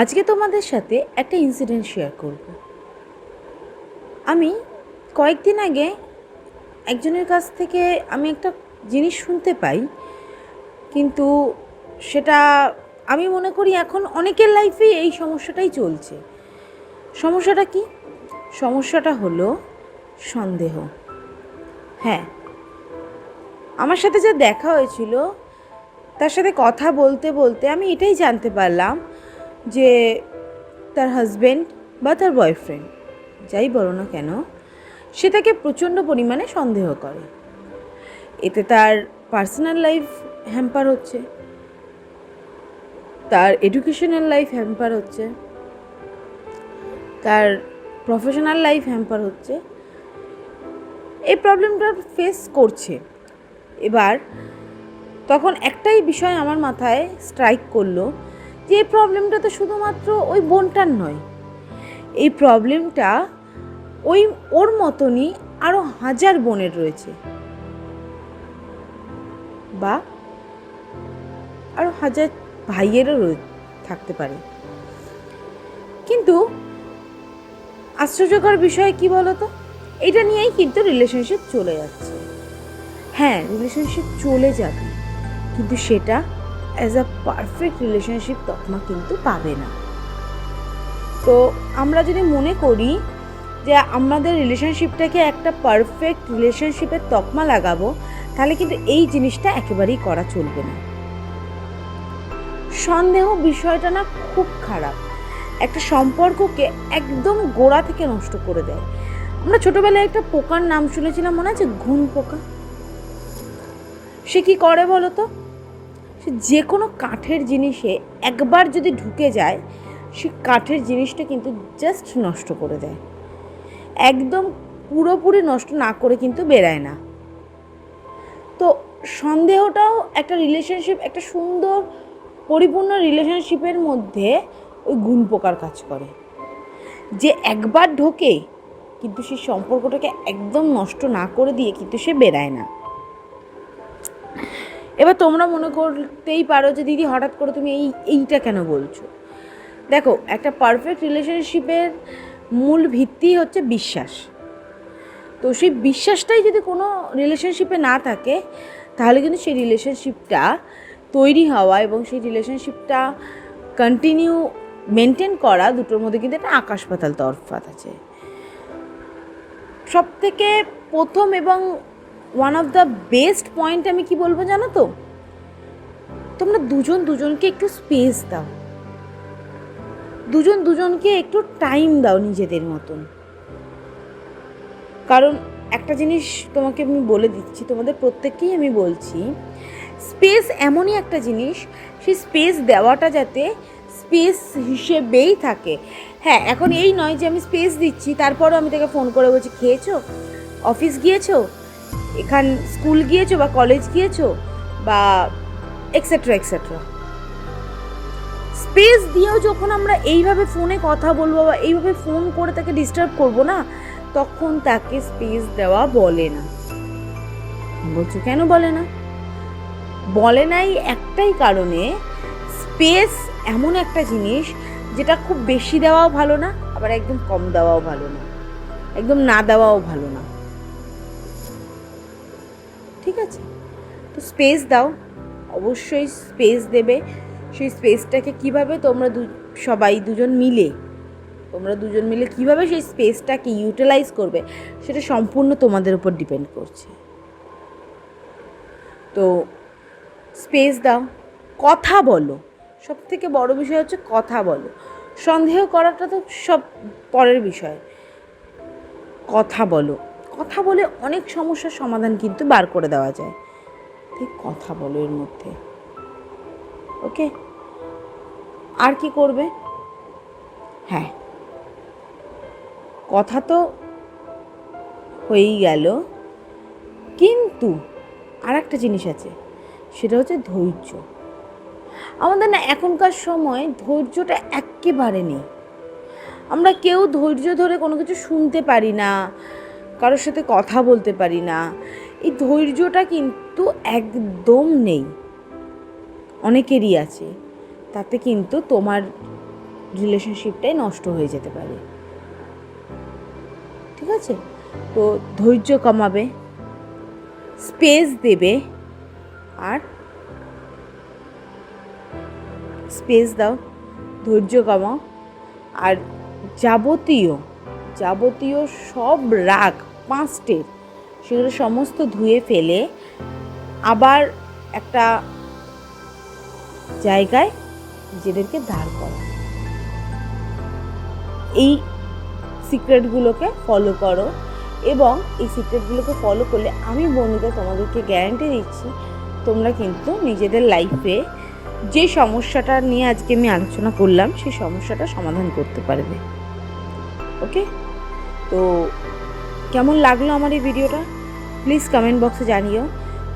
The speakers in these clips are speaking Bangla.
আজকে তোমাদের সাথে একটা ইনসিডেন্ট শেয়ার করব। আমি কয়েকদিন আগে একজনের কাছ থেকে আমি একটা জিনিস শুনতে পাই, কিন্তু সেটা আমি মনে করি এখন অনেকের লাইফেই এই সমস্যাটাই চলছে। সমস্যাটা কি? সমস্যাটা হলো সন্দেহ। হ্যাঁ আমার সাথে যা দেখা হয়েছিল, তার সাথে কথা বলতে বলতে আমি এটাই জানতে পারলাম যে তার হাজব্যান্ড বা তার বয়ফ্রেন্ড যাই বলো না কেন, সে তাকে প্রচণ্ড পরিমাণে সন্দেহ করে। এতে তার পার্সোনাল লাইফ হ্যাম্পার হচ্ছে। তার এডুকেশনাল লাইফ হ্যাম্পার হচ্ছে। তার প্রফেশনাল লাইফ হ্যাম্পার হচ্ছে। এই প্রবলেমটা ফেস করছে। এবার তখন একটাই বিষয় আমার মাথায় স্ট্রাইক করল যে প্রবলেমটা তো শুধুমাত্র ওই বোনটার নয়। এই প্রবলেমটা ওই ওর মতনই আরও হাজার বোনের রয়েছে। বা আরও হাজার ভাইয়েরও থাকতে পারে। কিন্তু আশ্চর্যকর বিষয় কি বলতো? এটা নিয়েই কিন্তু রিলেশনশিপ চলে যাচ্ছে। হ্যাঁ রিলেশনশিপ চলে যাবে। কিন্তু সেটা অ্যাজ আ পারফেক্ট রিলেশনশিপ তকমা কিন্তু পাবে না। তো আমরা যদি মনে করি যে আমাদের রিলেশনশিপটাকে একটা পারফেক্ট রিলেশনশিপের তকমা লাগাবো, তাহলে কিন্তু এই জিনিসটা একেবারেই করা চলবে না। সন্দেহ বিষয়টা না খুব খারাপ। একটা সম্পর্ককে একদম গোড়া থেকে নষ্ট করে দেয়। আমরা ছোটোবেলায় একটা পোকার নাম শুনেছিলাম, মনে আছে? ঘুন পোকা। সে কি করে বলো তো সে যে কোনো কাঠের জিনিসে একবার যদি ঢুকে যায়, সে কাঠের জিনিসটা কিন্তু জাস্ট নষ্ট করে দেয়। একদম পুরোপুরি নষ্ট না করে কিন্তু বেরায় না। তো সন্দেহটাও একটা রিলেশনশিপ একটা সুন্দর পরিপূর্ণ রিলেশনশিপের মধ্যে ওই গুণ পোকার কাজ করে। যে একবার ঢোকে, কিন্তু সেই সম্পর্কটাকে একদম নষ্ট না করে দিয়ে কিন্তু সে বেরায় না। এবার তোমরা মনে করতেই পারো যে দিদি হঠাৎ করে তুমি এই, এইটা কেন বলছো? দেখো, একটা পারফেক্ট রিলেশনশিপের মূল ভিত্তি হচ্ছে বিশ্বাস। তো সেই বিশ্বাসটাই যদি কোনো রিলেশনশিপে না থাকে, তাহলে কিন্তু সেই রিলেশনশিপটা তৈরি হওয়া এবং সেই রিলেশনশিপটা কন্টিনিউ মেনটেন করা দুটোর মধ্যে কিন্তু একটা আকাশ পাতাল তরফাত আছে। সব থেকে প্রথম এবং one of the best point আমি কি বলব জানো তো? তোমরা দুজন দুজনকে একটু স্পেস দাও। দুজন দুজনকে একটু টাইম দাও নিজেদের মতন। কারণ একটা জিনিস তোমাকে আমি বলে দিচ্ছি, তোমাদের প্রত্যেককেই আমি বলছি স্পেস এমনই একটা জিনিস, সেই স্পেস দেওয়াটা যাতে স্পেস হিসেবেই থাকে। হ্যাঁ এখন এই নয় যে আমি স্পেস দিচ্ছি, তারপরও আমি তাকে ফোন করে বলছি, খেয়েছো? অফিস গিয়েছো? এখান স্কুল গিয়েছো বা কলেজ গিয়েছো বা এক্সেট্রা এক্সেট্রা স্পেস দিয়েও যখন আমরা এইভাবে ফোনে কথা বলব বা এইভাবে ফোন করে তাকে ডিস্টার্ব করব না, তখন তাকে স্পেস দেওয়া বলে না। বলছো কেন বলে না? বলে নাই একটাই কারণে স্পেস এমন একটা জিনিস যেটা খুব বেশি দেওয়াও ভালো না, আবার একদম কম দেওয়াও ভালো না। একদম না দেওয়াও ভালো না। ঠিক আছে? তো স্পেস দাও। অবশ্যই স্পেস দেবে। সেই স্পেসটাকে কীভাবে তোমরা দু, সবাই দুজন মিলে, তোমরা দুজন মিলে কীভাবে সেই স্পেসটাকে ইউটিলাইজ করবে, সেটা সম্পূর্ণ তোমাদের উপর ডিপেন্ড করছে। তো স্পেস দাও। কথা বলো। সব থেকে বড় বিষয় হচ্ছে কথা বলো। সন্দেহ করাটা তো সব পরের বিষয়। কথা বলো। কথা বলে অনেক সমস্যার সমাধান কিন্তু বার করে দেওয়া যায়। ঠিক কথা বলো এর মধ্যে। ওকে? আর কি করবে? হ্যাঁ। কথা তো হয়েই গেল। কিন্তু আর একটা জিনিস আছে, সেটা হচ্ছে ধৈর্য। আমাদের না এখনকার সময় ধৈর্যটা একেবারে নেই। আমরা কেউ ধৈর্য ধরে কোনো কিছু শুনতে পারি না কারোর সাথে কথা বলতে পারি না। এই ধৈর্যটা কিন্তু একদম নেই। অনেকেরই আছে। তাতে কিন্তু তোমার রিলেশনশিপটাই নষ্ট হয়ে যেতে পারে। ঠিক আছে? তো ধৈর্য কমাবে স্পেস দেবে, আর স্পেস দাও, ধৈর্য কমাও। আর যাবতীয় যাবতীয় সব রাগ পাঁচটের সেগুলো সমস্ত ধুয়ে ফেলে আবার একটা জায়গায় নিজেদেরকে দাঁড় করা। এই সিক্রেটগুলোকে ফলো করো এবং এই সিক্রেটগুলোকে ফলো করলে আমি বন্ধুরা তোমাদেরকে গ্যারান্টি দিচ্ছি, তোমরা কিন্তু নিজেদের লাইফে যে সমস্যাটা নিয়ে আজকে আমি আলোচনা করলাম, সেই সমস্যাটা সমাধান করতে পারবে। ওকে তো কেমন লাগল আমার এই ভিডিওটা? প্লিজ কমেন্ট বক্সে জানিও।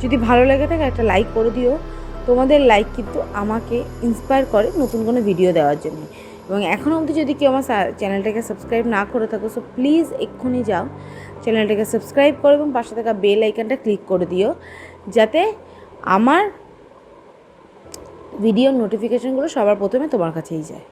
যদি ভালো লাগে থাকে একটা লাইক করে দিও। তোমাদের লাইক কিন্তু আমাকে ইন্সপায়ার করে নতুন কোনো ভিডিও দেওয়ার জন্য। এবং এখনও অবধি যদি কেউ আমার চ্যানেলটাকে সাবস্ক্রাইব না করে থাকো সো প্লিজ এক্ষুনি যাও চ্যানেলটাকে সাবস্ক্রাইব করো এবং পাশে থাকা বেল আইকনটা ক্লিক করে দিও, যাতে আমার ভিডিওর নোটিফিকেশনগুলো সবার প্রথমে তোমার কাছেই যায়।